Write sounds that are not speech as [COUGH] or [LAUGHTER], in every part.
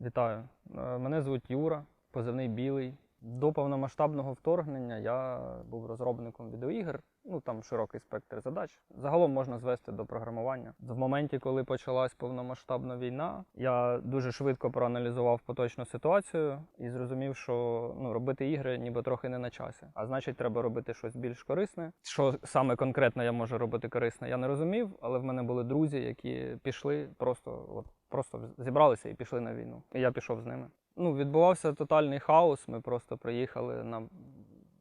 Вітаю. Е, Мене звуть Юра, позивний Білий. До повномасштабного вторгнення я був розробником відеоігр. Ну там широкий спектр задач. Загалом можна звести до програмування. В моменті, коли почалась повномасштабна війна, я дуже швидко проаналізував поточну ситуацію і зрозумів, що ну робити ігри ніби трохи не на часі. А значить, треба робити щось більш корисне. Що саме конкретно я можу робити корисне, я не розумів, але в мене були друзі, які пішли просто от просто зібралися і пішли на війну. І я пішов з ними. Ну, відбувався тотальний хаос. Ми просто приїхали на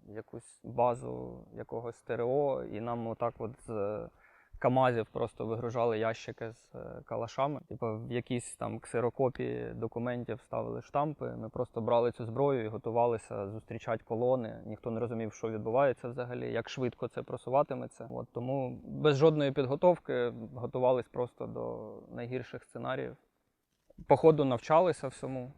якусь базу якогось ТРО, і нам отак от з КАМАЗів просто вигружали ящики з е, калашами. Типу, в якісь там ксерокопії документів ставили штампи. Ми просто брали цю зброю і готувалися зустрічати колони. Ніхто не розумів, що відбувається взагалі, як швидко це просуватиметься. От тому без жодної підготовки готувались просто до найгірших сценаріїв. По ходу навчалися всьому.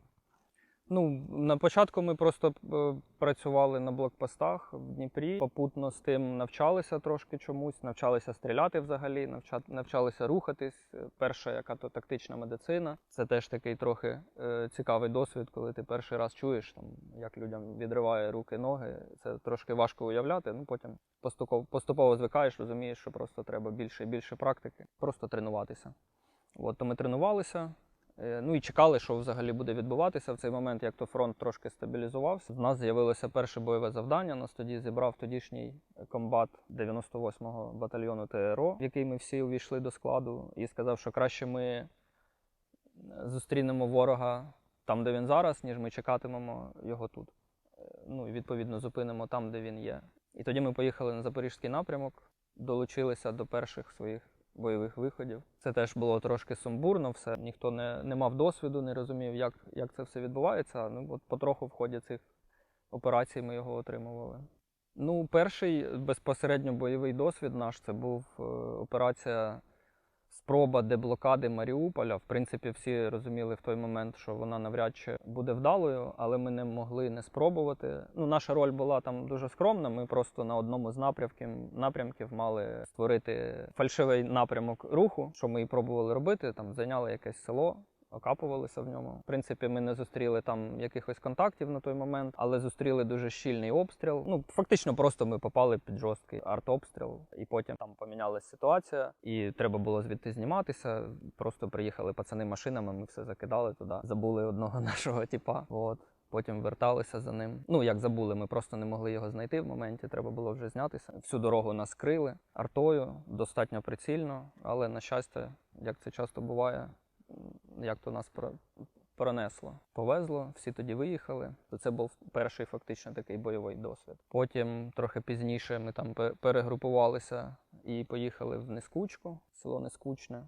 Ну, на початку ми просто е, працювали на блокпостах в Дніпрі. Попутно з тим навчалися трошки чомусь, навчалися стріляти взагалі, навча- навчалися рухатись. Е, Перша яка то тактична медицина. Це теж такий трохи е, цікавий досвід, коли ти перший раз чуєш, там, як людям відриває руки, ноги. Це трошки важко уявляти. Ну потім поступово, поступово звикаєш, розумієш, що просто треба більше і більше практики, просто тренуватися. От, то ми тренувалися. Е, Ну і чекали, що взагалі буде відбуватися в цей момент, як то фронт трошки стабілізувався. В нас з'явилося перше бойове завдання. Нас тоді зібрав тодішній комбат 98-го батальйону ТРО, в який ми всі увійшли до складу, і сказав, що краще ми зустрінемо ворога там, де він зараз, ніж ми чекатимемо його тут. Е, Ну і відповідно зупинимо там, де він є. І тоді ми поїхали на запорізький напрямок, долучилися до перших своїх бойових виходів. Це теж було трошки сумбурно, все. Ніхто не, не мав досвіду, не розумів, як, як це все відбувається. Ну, от потроху в ході цих операцій ми його отримували. Ну, перший безпосередньо бойовий досвід наш це був е, операція спроба деблокади Маріуполя. В принципі, всі розуміли в той момент, що вона навряд чи буде вдалою, але ми не могли не спробувати. Ну, наша роль була там дуже скромна. Ми просто на одному з напрямків, напрямків мали створити фальшивий напрямок руху, що ми і пробували робити. Там зайняли якесь село. Окапувалися в ньому. В принципі, ми не зустріли там якихось контактів на той момент, але зустріли дуже щільний обстріл. Ну фактично, просто ми попали під жорсткий артобстріл, і потім там помінялася ситуація, і треба було звідти зніматися. Просто приїхали пацани машинами. Ми все закидали туди. Забули одного [LAUGHS] нашого типа. От. Потім верталися за ним. Ну як забули, ми просто не могли його знайти в моменті. Треба було вже знятися. Всю дорогу нас крили артою, достатньо прицільно, але на щастя, як це часто буває, як то нас про- пронесло. Повезло, всі тоді виїхали. Це був перший фактично такий бойовий досвід. Потім трохи пізніше ми там перегрупувалися і поїхали в Нескучку, село Нескучне.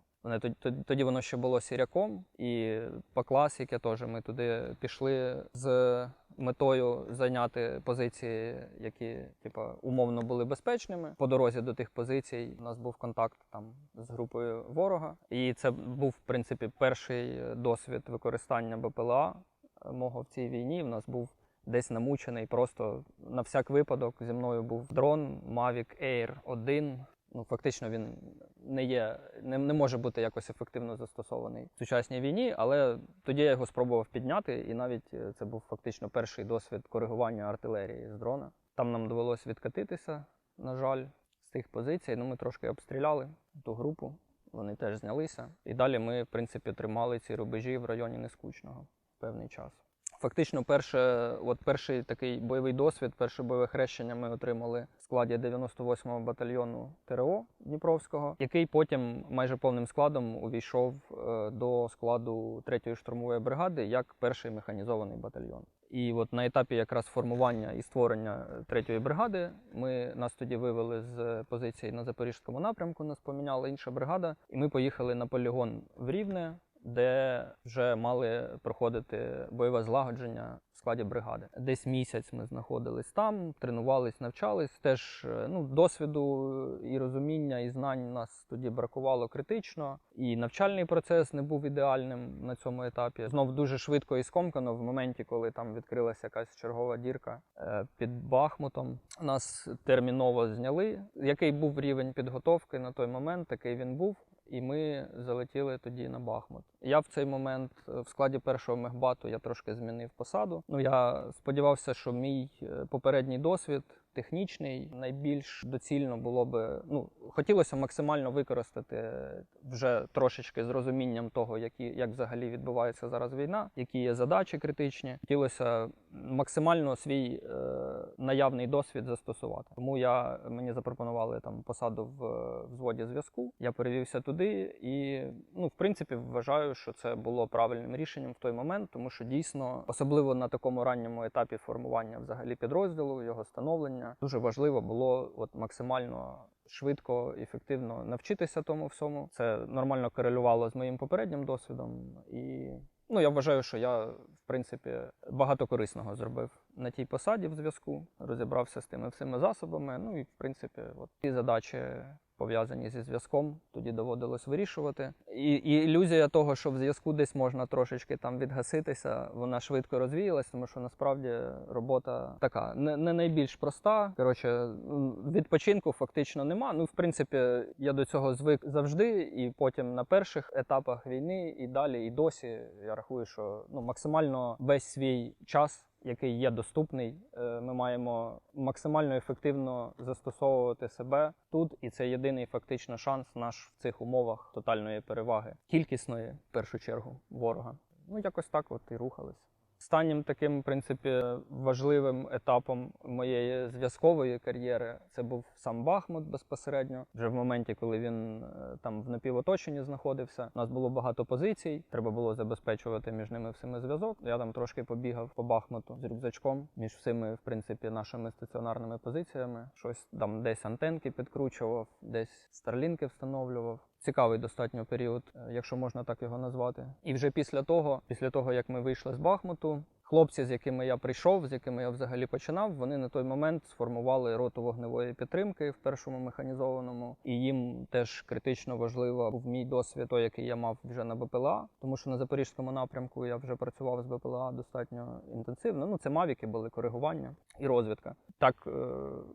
Тоді воно ще було сіряком, і по класіки теж ми туди пішли з метою зайняти позиції, які типа умовно були безпечними. По дорозі до тих позицій у нас був контакт там з групою ворога, і це був в принципі перший досвід використання БПЛА мого в цій війні. В нас був десь намучений. Просто на всяк випадок зі мною був дрон Mavic Air 1. Ну, фактично, він не є, не, не може бути якось ефективно застосований в сучасній війні, але тоді я його спробував підняти, і навіть е, це був фактично перший досвід коригування артилерії з дрона. Там нам довелося відкатитися, на жаль, з тих позицій. Ну, ми трошки обстріляли ту групу, вони теж знялися. І далі ми, в принципі, тримали ці рубежі в районі Нескучного певний час. Фактично, перше, от перший такий бойовий досвід, перше бойове хрещення ми отримали в складі 98-го батальйону ТРО Дніпровського, який потім майже повним складом увійшов е, до складу 3-ї штурмової бригади як перший механізований батальйон. І от на етапі якраз формування і створення 3-ї бригади ми нас тоді вивели з позиції на запорізькому напрямку. Нас поміняла інша бригада, і ми поїхали на полігон в Рівне де вже мали проходити бойове злагодження в складі бригади. Десь місяць ми знаходились там, тренувались, навчались. Теж е, ну, досвіду і розуміння, і знань нас тоді бракувало критично. І навчальний процес не був ідеальним на цьому етапі. Знов дуже швидко і скомкано в моменті, коли там відкрилася якась чергова дірка е, під Бахмутом. Нас терміново зняли. Який був рівень підготовки на той момент, такий він був. І ми залетіли тоді на Бахмут. Я в цей момент е, в складі першого мехбату я трошки змінив посаду. Ну я сподівався, що мій е, попередній досвід. Технічний найбільш доцільно було би ну хотілося максимально використати вже трошечки з розумінням того, які як взагалі відбувається зараз війна, які є задачі критичні. Хотілося максимально свій е, наявний досвід застосувати. Тому я мені запропонували там посаду в е, взводі зв'язку. Я перевівся туди, і ну, в принципі, вважаю, що це було правильним рішенням в той момент, тому що дійсно, особливо на такому ранньому етапі формування взагалі підрозділу, його становлення, дуже важливо було от максимально. Швидко, ефективно навчитися тому всьому. Це нормально корелювало з моїм попереднім досвідом, і ну я вважаю, що я в принципі багато корисного зробив на тій посаді в зв'язку. Розібрався з тими всіми засобами. Ну і в принципі, от ті задачі. Пов'язані зі зв'язком, тоді доводилось вирішувати. І, і ілюзія того, що в зв'язку десь можна трошечки там відгаситися, вона швидко розвіялась, тому що насправді робота така не, не найбільш проста. Коротше, відпочинку фактично нема. Ну, в принципі, я до цього звик завжди, і потім на перших етапах війни, і далі, і досі я рахую, що ну максимально весь свій час який є доступний. Е, Ми маємо максимально ефективно застосовувати себе тут, і це єдиний фактично шанс наш в цих умовах тотальної переваги, кількісної в першу чергу ворога. Ну якось так, от і рухались. Останнім таким, в принципі, важливим етапом моєї зв'язкової кар'єри це був сам Бахмут безпосередньо. Вже в моменті, коли він е, там в напівоточенні знаходився, у нас було багато позицій. Треба було забезпечувати між ними всіми зв'язок. Я там трошки побігав по Бахмуту з рюкзачком між всіми, в принципі, нашими стаціонарними позиціями. Щось там десь антенки підкручував, десь старлінки встановлював. Цікавий достатньо період, е, якщо можна так його назвати. І вже після того, після того як ми вийшли з Бахмуту, хлопці, з якими я прийшов, з якими я взагалі починав, вони на той момент сформували роту вогневої підтримки в першому механізованому, і їм теж критично важливо був мій досвід, той, який я мав вже на БПЛА, тому що на запорізькому напрямку я вже працював з БПЛА достатньо інтенсивно. Ну це мавіки були коригування і розвідка. Так е,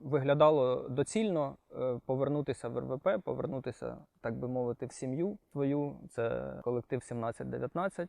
виглядало доцільно е, повернутися в РВП, повернутися, так би мовити, в сім'ю свою. Це колектив 17-19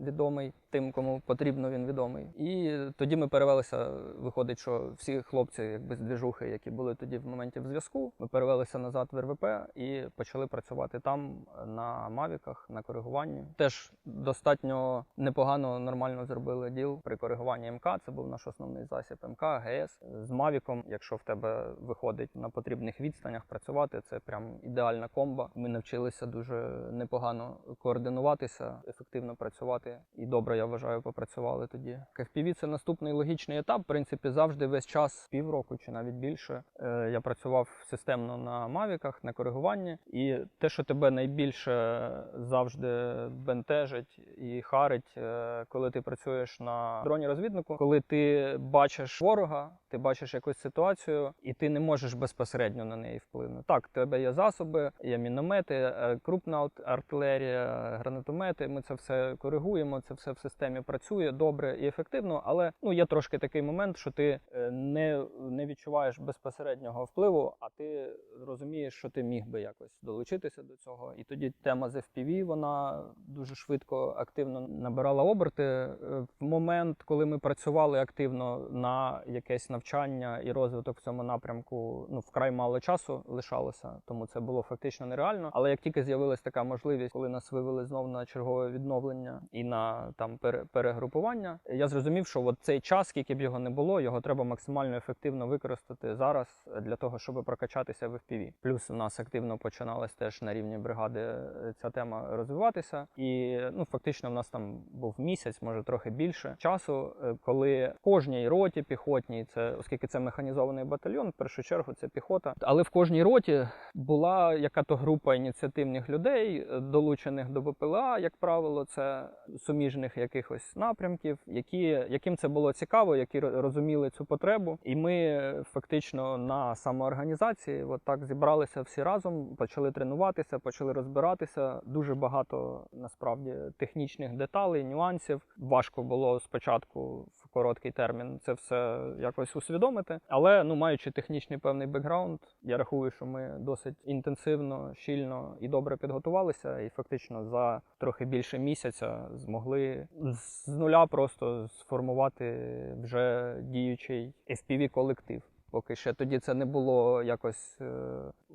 відомий тим, кому потрібно він відомий. І тоді ми перевелися. Виходить, що всі хлопці, якби з двіжухи, які були тоді в моменті в зв'язку, ми перевелися назад в РВП і почали працювати там на мавіках, на коригуванні. Теж достатньо непогано, нормально зробили діл при коригуванні МК. Це був наш основний засіб МК, ГС з Мавіком. Якщо в тебе виходить на потрібних відстанях працювати, це прям ідеальна комба. Ми навчилися дуже непогано координуватися, ефективно працювати. І добре, я вважаю, попрацювали тоді. FPV – це наступний логічний етап. В принципі, завжди весь час півроку чи навіть більше. е, Я працював системно на мавіках, на коригуванні. І те, що тебе найбільше завжди бентежить і харить, е, коли ти працюєш на дроні розвіднику, коли ти бачиш ворога, ти бачиш якусь ситуацію, і ти не можеш безпосередньо на неї вплинути. Так, в тебе є засоби, є міномети, е, крупна артилерія, гранатомети. Ми це все коригуємо. Це все в системі працює добре і ефективно. Але ну є трошки такий момент, що ти е, не, не відчуваєш безпосереднього впливу, а ти розумієш, що ти міг би якось долучитися до цього. І тоді тема з FPV, вона дуже швидко активно набирала оберти. Е, В момент, коли ми працювали активно на якесь навчання і розвиток в цьому напрямку, ну вкрай мало часу лишалося, тому це було фактично нереально. Але як тільки з'явилася така можливість, коли нас вивели знов на чергове відновлення і на там пере- перегрупування, я зрозумів, що от цей час, скільки б його не було, його треба максимально ефективно використати зараз для того, щоб прокачатися в FPV. Плюс у нас активно починалась теж на рівні бригади е, ця тема розвиватися. І ну фактично в нас там був місяць, може трохи більше часу, е, коли кожній роті піхотній, це оскільки це механізований батальйон, в першу чергу це піхота. Але в кожній роті була яка-то група ініціативних людей, е, долучених до БПЛА, як правило, це суміжних якихось напрямків, які, яким це було цікаво, які розуміли цю потребу. І ми фактично на самоорганізації от так зібралися всі разом, почали тренуватися, почали розбиратися. Дуже багато насправді технічних деталей, нюансів. Важко було спочатку короткий термін це все якось усвідомити. Але ну маючи технічний певний бекграунд, я рахую, що ми досить інтенсивно, щільно і добре підготувалися, і фактично за трохи більше місяця змогли з нуля просто сформувати вже діючий fpv колектив. Поки ще тоді це не було якось е,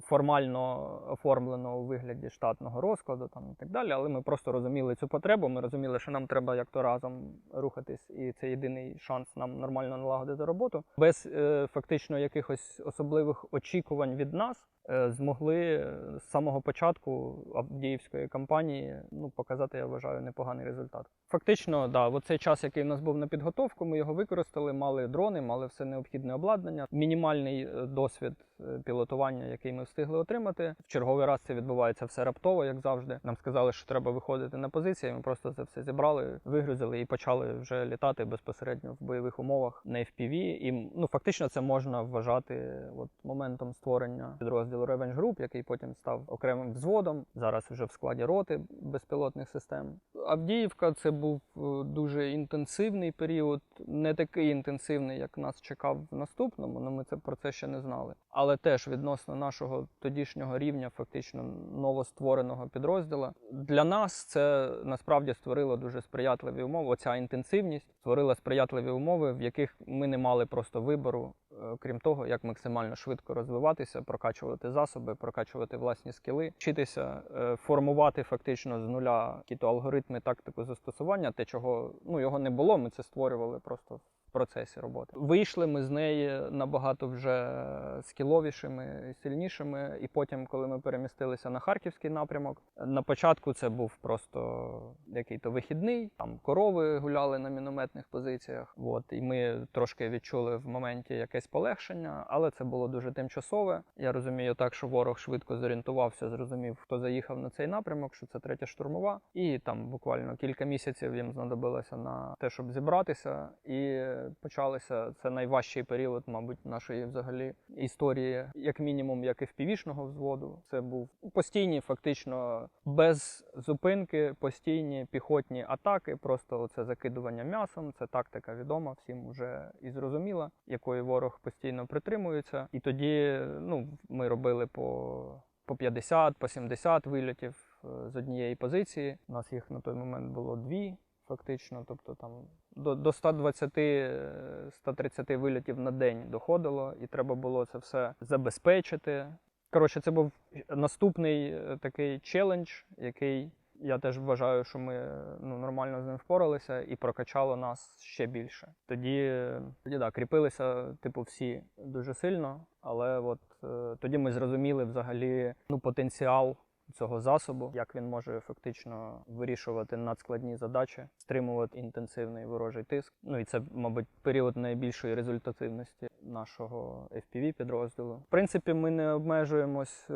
формально оформлено у вигляді штатного розкладу там і так далі. Але ми просто розуміли цю потребу. Ми розуміли, що нам треба як то разом рухатись, і це єдиний шанс нам нормально налагодити роботу. Без е, фактично якихось особливих очікувань від нас змогли е, з самого початку Авдіївської кампанії ну, показати, я вважаю, непоганий результат. Фактично, да, цей час, який у нас був на підготовку, ми його використали, мали дрони, мали все необхідне обладнання, мінімальний е, досвід е, пілотування, який ми встигли отримати. В черговий раз це відбувається все раптово, як завжди. Нам сказали, що треба виходити на позиції. Ми просто це все зібрали, вигрузили і почали вже літати безпосередньо в бойових умовах на FPV. І ну фактично це можна вважати от моментом створення підрозділу Revenge Group, який потім став окремим взводом. Зараз вже в складі роти безпілотних систем. Авдіївка це був е, дуже інтенсивний період, не такий інтенсивний, як нас чекав в наступному. але ми це про це ще не знали. Але теж відносно нашого тодішнього рівня, фактично новоствореного підрозділу, для нас це насправді створило дуже сприятливі умови. Оця інтенсивність створила сприятливі умови, в яких ми не мали просто вибору, крім того, як максимально швидко розвиватися, прокачувати засоби, прокачувати власні скіли, вчитися е, формувати фактично з нуля якісь алгоритми, тактику застосування, те, чого ну його не було. Ми це створювали просто в процесі роботи. Вийшли ми з неї набагато вже скіловішими сильнішими. І потім, коли ми перемістилися на харківський напрямок, на початку це був просто який-то вихідний. Там корови гуляли на мінометних позиціях. От і ми трошки відчули в моменті якесь полегшення, але це було дуже тимчасове. Я розумію так, що ворог швидко зорієнтувався, зрозумів, хто заїхав на цей напрямок, що це третя штурмова, і там буквально кілька місяців їм знадобилося на те, щоб зібратися, і почалося це найважчий період, мабуть, нашої взагалі історії, як мінімум, як і впівішного взводу. Це був постійні, фактично без зупинки, постійні піхотні атаки. Просто оце закидування м'ясом. Це тактика відома, всім вже і зрозуміла, якої ворог постійно притримується. І тоді ну, ми робили по, по 50, по 70 вильотів е, з однієї позиції. У нас їх на той момент було дві. Фактично, тобто там до, до 120-130 вильотів на день доходило, і треба було це все забезпечити. Коротше, це був наступний е, такий челендж, який я теж вважаю, що ми ну, нормально з ним впоралися і прокачало нас ще більше. Тоді, тоді да, кріпилися, типу, всі дуже сильно, але от е, тоді ми зрозуміли взагалі ну, потенціал цього засобу, як він може фактично вирішувати надскладні задачі, стримувати інтенсивний ворожий тиск. Ну і це, мабуть, період найбільшої результативності нашого fpv підрозділу. В принципі, ми не обмежуємось е,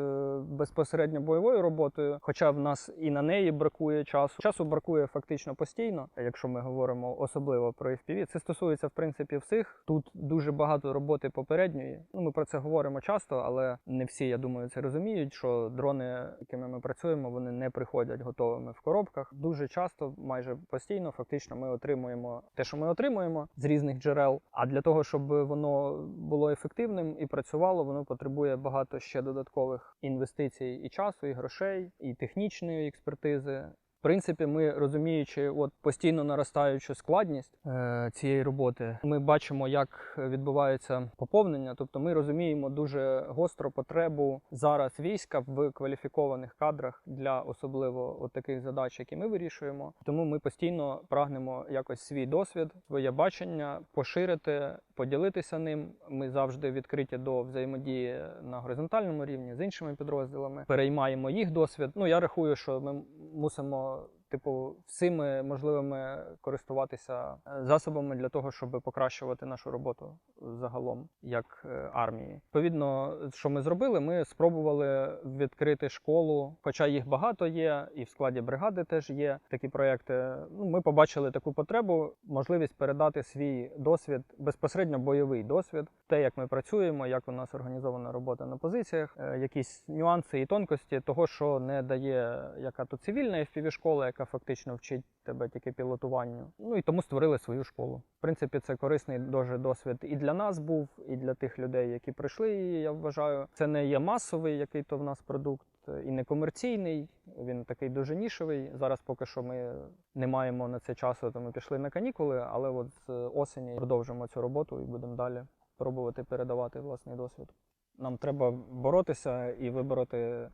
безпосередньо бойовою роботою, хоча в нас і на неї бракує часу. Часу бракує фактично постійно, якщо ми говоримо особливо про FPV. Це стосується в принципі всіх. Тут дуже багато роботи попередньої. Ну ми про це говоримо часто, але не всі, я думаю, це розуміють. Що дрони, якими ми працюємо, вони не приходять готовими в коробках. Дуже часто, майже постійно, фактично, ми отримуємо те, що ми отримуємо з різних джерел. А для того, щоб воно було ефективним і працювало, воно потребує багато ще додаткових інвестицій і часу, і грошей, і технічної експертизи. Принципі, ми розуміючи от постійно наростаючу складність е, цієї роботи, ми бачимо, як відбувається поповнення. Тобто, ми розуміємо дуже гостро потребу зараз війська в кваліфікованих кадрах для особливо от таких задач, які ми вирішуємо. Тому ми постійно прагнемо якось свій досвід, своє бачення поширити, поділитися ним. Ми завжди відкриті до взаємодії на горизонтальному рівні з іншими підрозділами. Переймаємо їх досвід. Ну я рахую, що ми мусимо. Типу, всіми можливими користуватися е, засобами для того, щоб покращувати нашу роботу загалом як е, армії. Відповідно, що ми зробили, ми спробували відкрити школу, хоча їх багато є, і в складі бригади теж є такі проекти. Ну, ми побачили таку потребу, можливість передати свій досвід, безпосередньо бойовий досвід, те, як ми працюємо, як у нас організована робота на позиціях, е, якісь нюанси і тонкості того, що не дає яка то цивільна fpv школа яка яка фактично вчить тебе тільки пілотуванню. Ну і тому створили свою школу. В принципі, це корисний дуже досвід і для нас був, і для тих людей, які прийшли. її, Я вважаю, це не є масовий, який то в нас продукт, і не комерційний. Він такий дуже нішевий. Зараз поки що ми не маємо на це часу, то ми пішли на канікули, але от з осені продовжимо цю роботу і будемо далі пробувати передавати власний досвід. Нам треба боротися і вибороти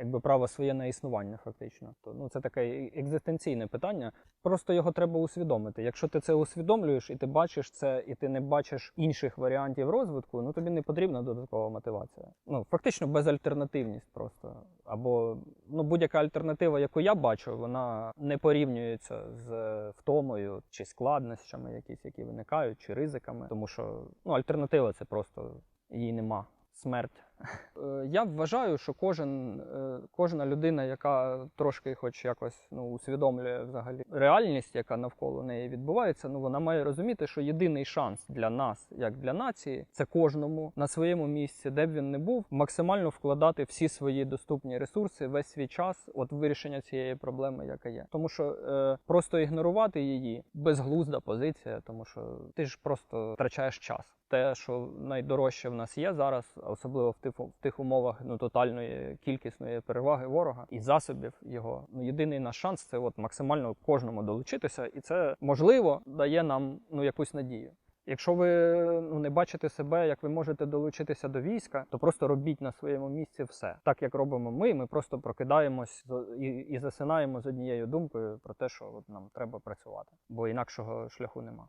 якби право своє на існування, фактично. То ну це таке екзистенційне питання. Просто його треба усвідомити. Якщо ти це усвідомлюєш і ти бачиш це, і ти не бачиш інших варіантів розвитку, ну тобі не потрібна додаткова мотивація. Ну фактично безальтернативність просто. Або ну будь-яка альтернатива, яку я бачу, вона не порівнюється з втомою чи складнощами, якісь, які виникають, чи ризиками. Тому що ну альтернатива це просто її нема. Смерть. Е, Я вважаю, що кожен, е, кожна людина, яка трошки хоч якось ну, усвідомлює взагалі реальність, яка навколо неї відбувається, ну вона має розуміти, що єдиний шанс для нас, як для нації, це кожному на своєму місці, де б він не був, максимально вкладати всі свої доступні ресурси, весь свій час, от вирішення цієї проблеми, яка є. Тому що е, просто ігнорувати її безглузда позиція, тому що ти ж просто втрачаєш час. Те, що найдорожче в нас є зараз, особливо в тих, в тих умовах ну, тотальної кількісної переваги ворога і засобів його. Ну єдиний наш шанс це от максимально кожному долучитися, і це можливо дає нам ну якусь надію. Якщо ви ну, не бачите себе, як ви можете долучитися до війська, то просто робіть на своєму місці все. Так як робимо ми, ми просто прокидаємось і, і засинаємо з однією думкою про те, що от нам треба працювати, бо інакшого шляху нема.